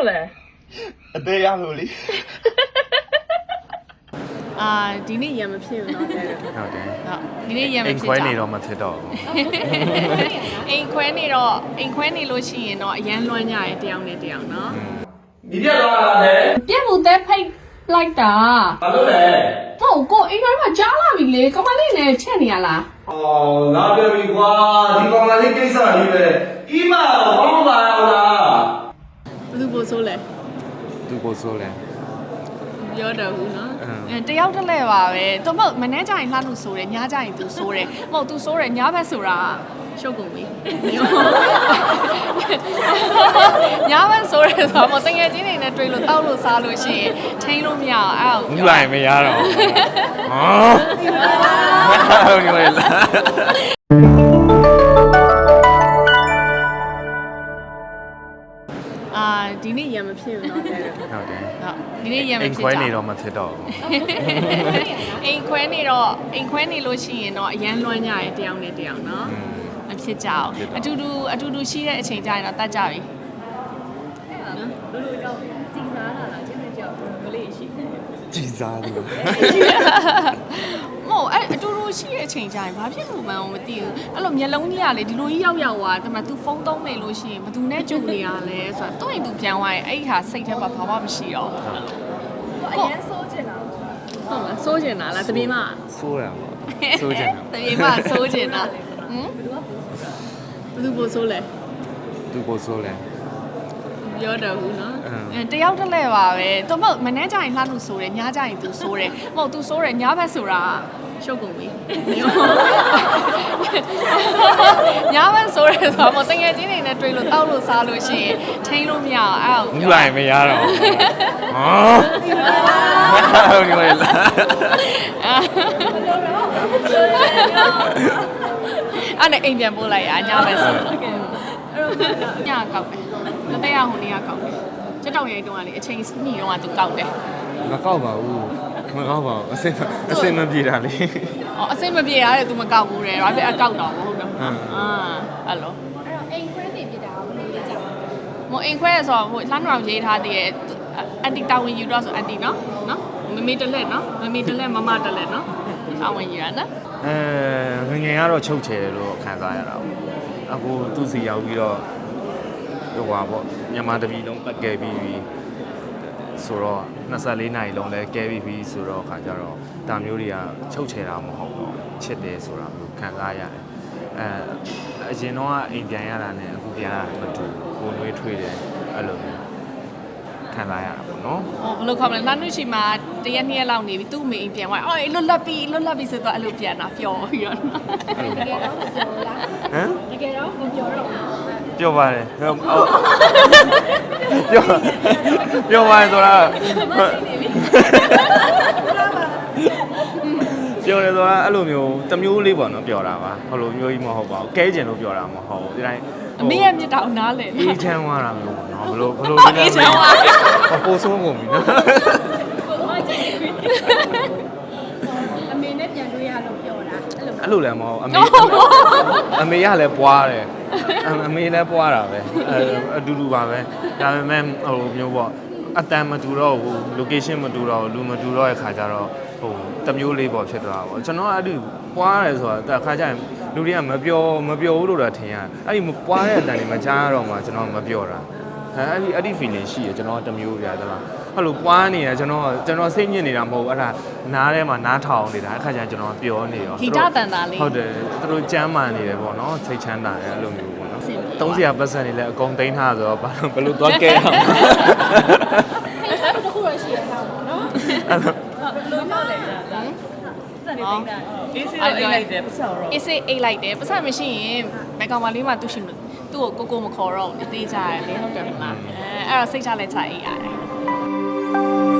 လို့လဲ အသေးရလို့လေ အာဒီနေ့ရံမဖြစ်ဘူးเนาะတဲ့ဟုတ် ဟုတ်တယ် ဒီနေ့ရံမ အိမ် ဖြစ် ခွဲ ကြ နေတော့မဖြစ်တော့ဘူး အိမ်ခွဲနေတော့အိမ်ခွဲနေလို့ရှိရင်တော့အရန်လွှမ်းကြရဲတယောက်နဲ့တယောက်เนาะ ဒီပြက်သွားတာလေ ပြက်ဖို့သက်ဖိတ်လိုက်တာ ဘာလို့လဲ ဟုတ်ကိုအင်္ဂါမှာကြားလာပြီလေကမလေးနဲ့ချက်နေရလား အော်လာပြန်ပြီကွာဒီကောင်မလေးကိစ္စကြီးပဲအီမဘာလို့လာရလား ဘယ် သူပိုဆိုးလဲသူပိုဆိုးလဲပြောတော့ဘူးနော်အဲတယောက်တစ်လဲပါပဲသူမဟုတ်မနေ့ကျရင်လှလို့ဆိုတယ်ညကျရင်သူဆိုတယ်မဟုတ်သူဆိုတယ်ညဘက်ဆိုတာရှုပ်ကုန်ပြီညဘက်ဆိုရဲဆိုတော့တငယ်ချင်းတွေနဲ့တွေ့လို့တောက်လို့စားလို့ရှိရင်ထိန်းလို့မရအောင်အဲ့ဒါဘူးလိုက်မရတော့ဟောဟုတ်ကဲ့ ဒီနေ့ရံမဖြစ်ဘူးတော့တဲ့။ဟုတ်တယ်ဟုတ်ဒီနေ့ရံမအိမ်ဖြစ်ခွဲနေတော့မဖြစ်တော့ဘူးအိမ်ခွဲနေတော့အိမ်ခွဲနေလို့ရှိရင်တော့အရန်လွမ်းကြရတယောက်နဲ့တယောက်နော်။မဖြစ်ကြအောင်အတူတူအတူတူရှိတဲ့အချိန်ကြရင်တော့တတ်ကြပြီလူလူကြောင့်ကြည်စားလာတာချင်းနဲ့ကြောက်မလေးရှိတယ် ကြည်စားတယ်။မို့အဲ့အ လိုရှိတဲ့အချိန်ကျရင်ဘာဖြစ်လို့မှန်းမသိဘူးအဲ့လိုမျက်လုံးကြီးကလေဒီလိုကြီးရောက်ရောက်သွားတယ်မှ तू ဖုန်းသုံးမယ်လို့ရှိရင်ဘယ်သူနဲ့ကြုံနေရလဲဆိုတော့သူ့ရင် तू ပြန်သွားရင်အဲ့ဟာစိတ်ထဲမှာဘာမှမရှိတော့ဘူးကိုအရင်ဆိုးချင်တာဟုတ်လားဆိုးချင်တာလားတမင်မဆိုးတာပေါ့ဆိုးချင်တာတမင်မဆိုးချင်တာဟမ်ဘယ်သူပိုဆိုးလဲသူပိုဆိုးလဲပြောတော့ဘူးเนาะအဲတယောက်တစ်လဲပါပဲသူမဟုတ်မနေ့ကျရင်လှလို့ဆိုတယ်ညကျရင်သူဆိုတယ်မဟုတ်သူဆိုတယ်ညဘက်ဆိုတာ ရှုပ်ကုန်ပြီညဘက်ဆိုတယ်ဆိုတော့မဟုတ်တငယ်ချင်းတွေနဲ့တွေ့လို့တောက်လို့စားလို့ရှိရင်ထိန်းလို့မရအောင်အဲ့ဘူးလိုက်မရတော့ဘူးဟောဟုတ်ကဲ့လားအဲ့နဲ့အိမ်ပြန်ပို့လိုက်ရညဘက်ဆိုတော့ညကောက်တယ်တတဲ့ရဟိုနေ့ကကောက်တယ် စက်တောင်ရိတ်တုန်းကလေအချိန်ညှိတော့က तू ကောက်တယ် မကောက်ပါဘူးမကောက်ပါဘူးအစင်အစင်မပြေတာလေ อ๋อအစိမပြေရတယ် तू မကောက်ဘူးတဲ့ဒါပေမဲ့အကောက်တော့မဟုတ်တော့ ဟမ် အာအဲ့လို အဲ့တော့အိမ်ခွဲနေပြတာဘယ်လိုလဲကြာ မအိမ်ခွဲဆိုတော့ဟိုလှမ်းတော်ရေးထားတည်းရဲ့အန်တီတာဝန်ယူတော့ဆိုအန်တီနော်နော်မမေတလက်နော်မမေတလက်မမတလက်နော်တာဝန်ယူရနော် အဲငငယ်ကတော့ချုပ်ချယ်တယ်လို့ခံစားရတာပေါ့အခုသူ့စီရောက်ပြီးတော့ ဟိုပါပေါ့မြန်မာတပြည်လုံးပတ်ခဲ့ပြီးပြီဆိုတော့24နိုင်လုံးလဲကဲပြီးပြီဆိုတော့ခါကြတော့ဒါမျိုးတွေကချုပ်ချယ်တာမဟုတ်တော့ချစ်တယ်ဆိုတာမျိုးခံစားရတယ်အဲအရင်တော့အိမ်ပြန်ရတာနဲ့အခုပြန်ရတာမတူဘူးကိုယ်နှွေးထွေးတယ်အဲ့လိုမျိုးခံစားရတာပေါ့နော်ဟိုဘယ်လိုခေါ်မလဲလှမ်းလို့ရှိမှတရက်နှစ်ရက်လောက်နေပြီသူ့အမေအိမ်ပြန်သွားအော်လွတ်လပ်ပြီလွတ်လပ်ပြီဆိုတော့အဲ့လိုပြန်တာပျော်ပြီးတော့အဲ့လိုပေါ့ဟမ်တကယ်တော့မပြောတော့ဘူး ပြောပါတယ်ဟုတ်ဟုတ်ပြောပြောပါတယ်ဆိုတာပြောတယ်ဆိုတာအဲ့လိုမျိုးတစ်မျိုးလေးပေါ့နော်ပြောတာပါဟိုလိုမျိုးကြီးမဟုတ်ပါဘူးကဲကျင်လို့ပြောတာမဟုတ်ဘူးဒီတိုင်းအမေရဲ့မြစ်တောင်နားလေအေးချမ်းသွားတာမျိုးပေါ့နော်ဘလို့ဘလို့အေးချမ်းသွားဟောပိုးဆုံးကုန်ပြီနော်အမေနဲ့ပြန်တွေ့ရလို့ပြောတာ အဲ့လိုအဲ့လိုလည်းမဟုတ်အမေအမေကလည်းပွားတယ်အမေလည်းပွားတာပဲအတူတူပါပဲဒါပေမဲ့ဟိုမျိုးပေါ့အတန်မတူတော့ဘူး location မတူတော့လူမတူတော့ရဲ့ခါကျတော့ဟိုတမျိုးလေးပေါ့ဖြစ်သွားတာပေါ့ကျွန်တော်အဲ့ဒီပွားတယ်ဆိုတာခါကျရင်လူတွေကမပြောမပြောဘူးလို့တော့ထင်ရတယ်အဲ့ဒီပွားတဲ့အတန်တွေမကြားရတော့မှကျွန်တော်မပြောတာ အဲအဲ့ဒီအဲ့ဒီ feeling ရှိရကျွန်တော်တမျိုးပြသလားအဲ့လိုပွားနေတာကျွန်တော်ကျွန်တော်စိတ်ညစ်နေတာမဟုတ်ဘူးအဲ့ဒါနားထဲမှာနားထောင်နေတာအခါကျရင်ကျွန်တော်ပြောနေရောဂီတတန်တာလေးဟုတ်တယ်သူတို့ကြမ်းမာနေတယ်ပေါ့နော်စိတ်ချမ်းသာတယ်အဲ့လိုမျိုးပေါ့နော်အဆင်ပြေသုံးစရာပတ်စံနေလဲအကုန်သိမ်းထားဆိုတော့ဘာလို့ဘယ်လိုသွားကဲအောင်အဲ့ဒါတခုရရှိရတာပေါ့နော်အေးစေးအိတ်လိုက်တယ်ပတ်စံတော့အေးစေးအိတ်လိုက်တယ်ပတ်စံမရှိရင်ဘယ်ကောင်မလေးမှသူ့ရှိမလို့ သူ့ကိုကိုကိုမခေါ်တော့ဘူးတေးကြရတယ်လေဟုတ်တယ်မလားအဲအဲ့တော့စိတ်ချလက်ချအိတ်ရတယ်